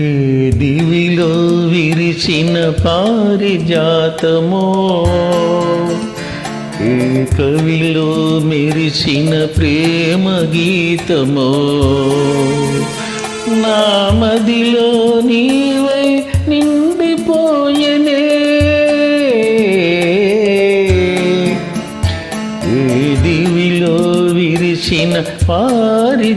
ఏ దివిలో విరిసిన పారిజాతమో. ఏ కవిలో మెరిసిన ప్రేమ గీతమో. నా మదిలో నీవై నిండిపోయనే. ఏ దివిలో విరిసిన పారిజాతమో.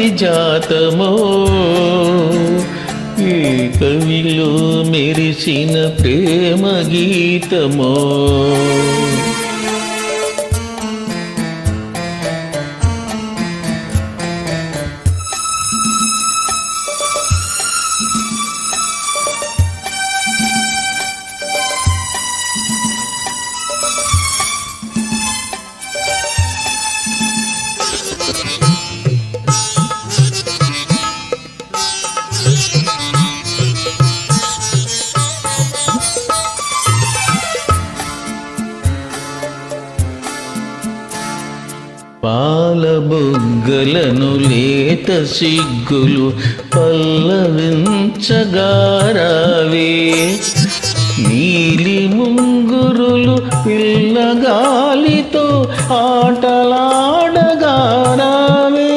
పారిజాతమో ఈ కవిలో మెరిసిన ప్రేమ గీతమో పాలబుగ్గలను లేత సిగ్గులు పల్లవించగారావే. నీలి ముంగురులు పిల్లగాలితో ఆటలాడగారావే.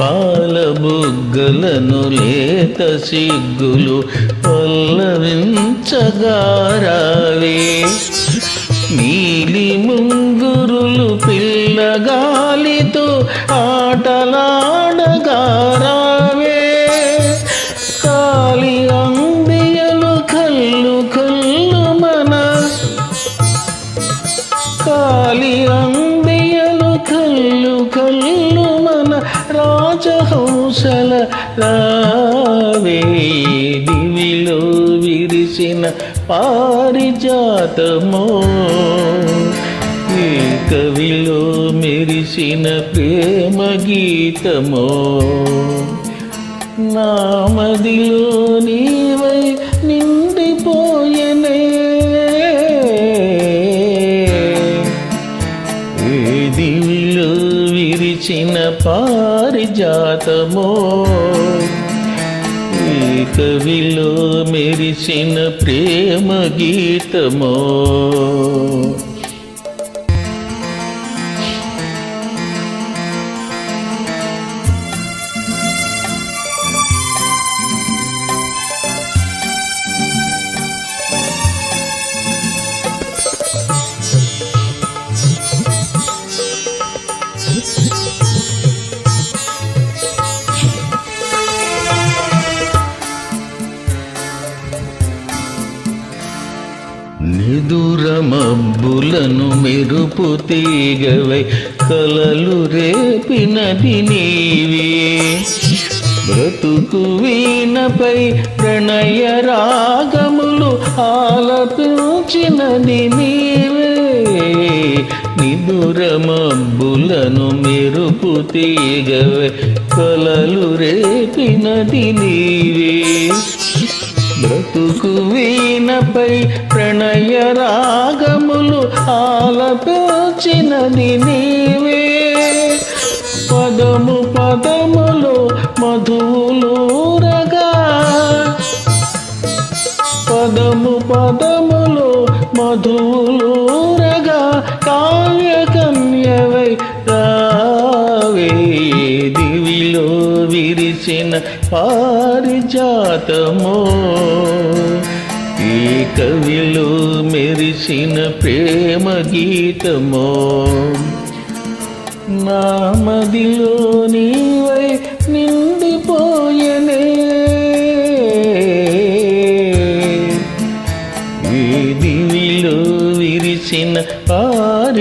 పాలబుగ్గలను లేత సిగ్గులు పల్లవించగారావే. నీలి ముంగురులు పిల్లగాలితో ఆటలాడగారావే. కాలి అంబియలు కల్లు కల్లు మన. కాలి అంబియలు కల్లు కల్లు మన రాజహంసల రావే. దివిలో విరిసిన పారిజాతమో. ఈ కవిలో మెరిసిన ప్రేమ గీతమో. నామదిలో నీవై నిండిపోయనే. ఏ దివిలో విరిచిన పారిజాతమో. కవిలో మెరిసిన ప్రేమ గీతమో. నిదుర మబ్బులను మెరుపు తీగవై కలలు రేపినది నీవే. బ్రతుకు వీణపై ప్రణయ రాగములు ఆలపించినది నీవే. నిదుర మబ్బులను మెరుపు తీగవై కలలు రేపినది నీవే. బ్రతుకు వీ వీణపై ప్రణయ రాగములు ఆలపించినది నీవే. పదము పదములు మధువులూరగా పదము పదములు మధువులూరగా కావ్య కన్యవై రావే. దివిలో విరిచిన పారిజాతమో. కవిలో మెరిసిన ప్రేమ గీతమో. నా మదిలో నీవై నిండిపోయనే. ఈ దివిలో విరిసిన పారిజాతమో.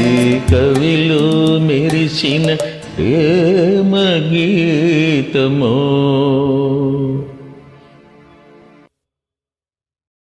ఈ కవిలో మెరిసిన ప్రేమ గీతమో.